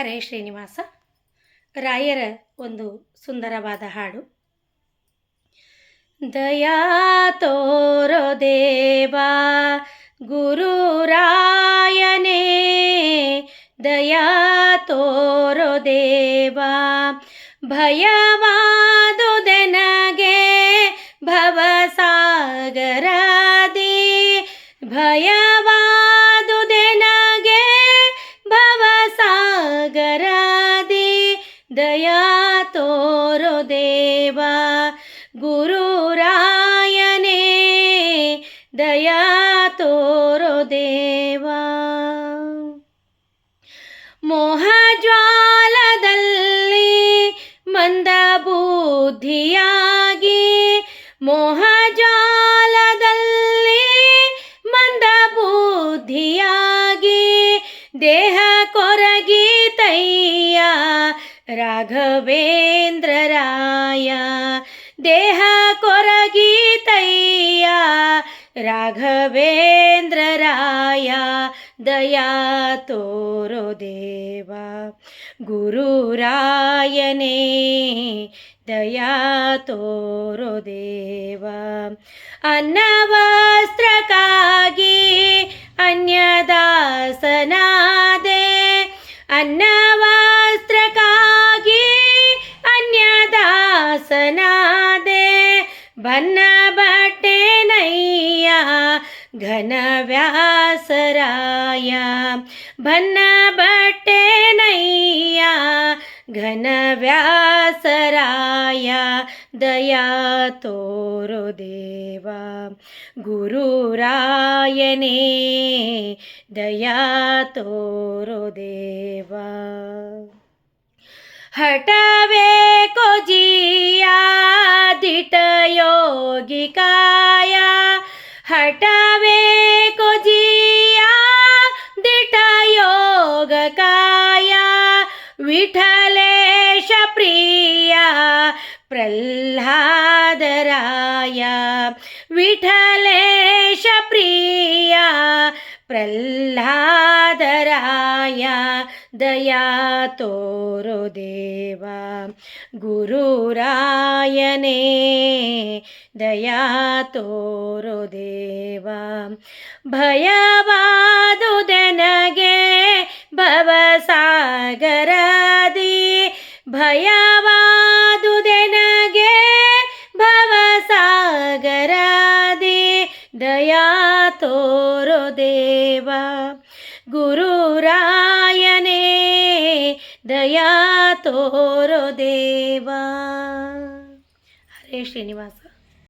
ಹರೇ ಶ್ರೀನಿವಾಸ. ರಾಯರ ಒಂದು ಸುಂದರವಾದ ಹಾಡು. ದಯಾ ತೋರೋ ದೇವಾ ಗುರುರಾಯನೇ ದಯಾ ತೋರೋ ದೇವಾ ಭಯವಾದುದೆನಗೆ ದಯಾ ತೋರೋ ದೇವಾ ಗುರುರಾಯನೇ ದಯಾ ತೋರೋ ದೇವಾ ಮೋಹಜ್ವಾಲದಲ್ಲಿ ಮಂದ ಬುದ್ಧಿಯಾಗಿ ಮೋಹಜಾಲದಲ್ಲಿ ಮಂದ ಬುದ್ಧಿಯಾಗಿ ದೇಹ राघवेन्द्रराय। देह कोरगीतैया राघवेन्द्रराय। दया तोरो दयातोदेवा गुरुरायने दया तोरो रुदेवा अन्नवस्त्रकागी अन्यदासनादे। अन्न सनादे भन्नबे नैया घन व्यासराया भन्नया घन दया तोरुदेवा गुरुरायने। दया तोरुदेवा हटवे को जिया योगिकाया हटावे को जिया दिट योगकाय विठलेश प्रिया प्रह्लादराय विठलेश प्रिया प्रह्लादराय ದಯಾ ತೋರೋ ದೇವ ಗುರುರಾಯನೇ ದಯಾ ತೋರೋ ದೇವ. ಭಯವಾದುದನಗೆ ಭವಸಾಗರದಿ ಭಯವಾದುದನಗೆ ಭವಸಾಗರದಿ ದಯಾ ತೋರೋ ದೇವ. ಗುರುರಾಯನೇ दया तोरो देवा। हरे श्रीनिवास।